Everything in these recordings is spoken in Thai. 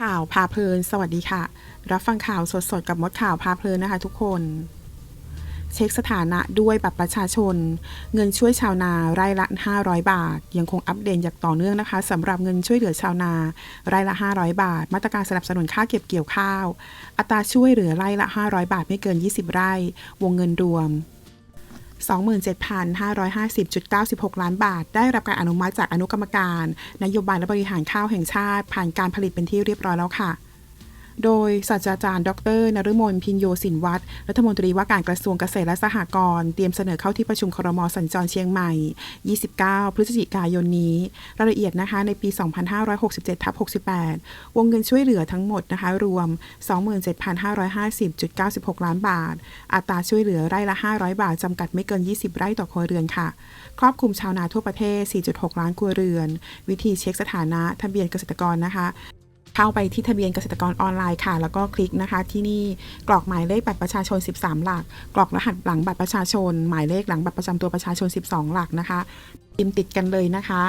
ข่าวพาเพลิน สวัสดีค่ะ รับฟังข่าวสดๆ กับมดข่าวพาเพลินนะคะทุกคน เช็คสถานะด้วยบัตรประชาชน เงินช่วยชาวนาไร่ละ 500 บาท ยังคงอัปเดตอย่างต่อเนื่องนะคะสำหรับเงินช่วยเหลือชาวนาไร่ละ 500 บาท มาตรการสนับสนุนค่าเก็บเกี่ยวข้าว อัตราช่วยเหลือไร่ละ 500 บาทไม่เกิน 20 ไร่ วงเงินรวม 27,550.96 ล้านบาท ได้รับการอนุมัติจากอนุกรรมการ นโยบายและบริหารข้าวแห่งชาติ ผ่านการผลิตเป็นที่เรียบร้อยแล้วค่ะ โดยศาสตราจารย์ ดรนฤมลพินโยสินวัตรรัฐมนตรีว่าการกระทรวงเกษตรและสหกรณ์เตรียมเสนอเข้าที่ประชุมครมสัญจรเชียงใหม่ 29 พฤศจิกายนนี้ รายละเอียดนะคะในปี 2567ทับ68 วงเงินช่วยเหลือทั้งหมดนะคะรวม 27,550.96 ล้านบาท อัตราช่วยเหลือไร่ละ 500 บาทจำกัดไม่เกิน 20 ไร่ต่อครัวเรือนค่ะ ครอบคลุมชาวนาทั่วประเทศ 4.6 ล้านครัวเรือน วิธีเช็คสถานะทะเบียนเกษตรกรนะคะ เข้าไปที่ทะเบียนเกษตรกรออนไลน์ค่ะ แล้วก็คลิกนะคะ ที่นี่กรอกหมายเลขบัตรประชาชน 13 หลัก กรอกรหัสหลังบัตรประชาชน หมายเลขหลังบัตรประจำตัวประชาชน 12 หลักนะคะพิมพ์ติดกันเลยนะคะ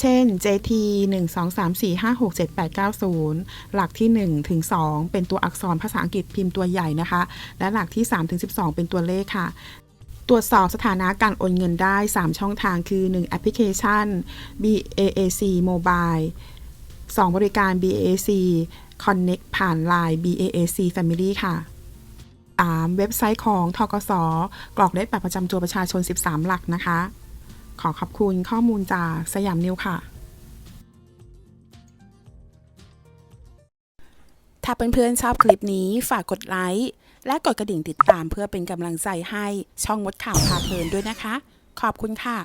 เช่น JT 1 2 3 4 5 6 7 8 9 0 หลักที่ 1 ถึง 2 เป็นตัวอักษรภาษาอังกฤษพิมพ์ตัวใหญ่นะคะ และหลักที่ 3 ถึง 12 เป็นตัวเลขค่ะ ตรวจสอบสถานะการโอนเงินได้ 3 ช่องทางคือ 1 แอปพลิเคชัน BAAC Mobile 2 บริการ BAC Connect ผ่าน Line BAC Family ค่ะ 3. เว็บไซต์ของทกสกรอกเลขบัตรประจำตัวประชาชน 13 หลักนะคะ ขอขอบคุณข้อมูลจากสยามนิวค่ะ ถ้าเพื่อนๆชอบคลิปนี้ฝากกดไลค์และกดกระดิ่งติดตามเพื่อเป็นกำลังใจให้ช่องมดข่าวพาเพลินด้วยนะคะ ขอบคุณค่ะ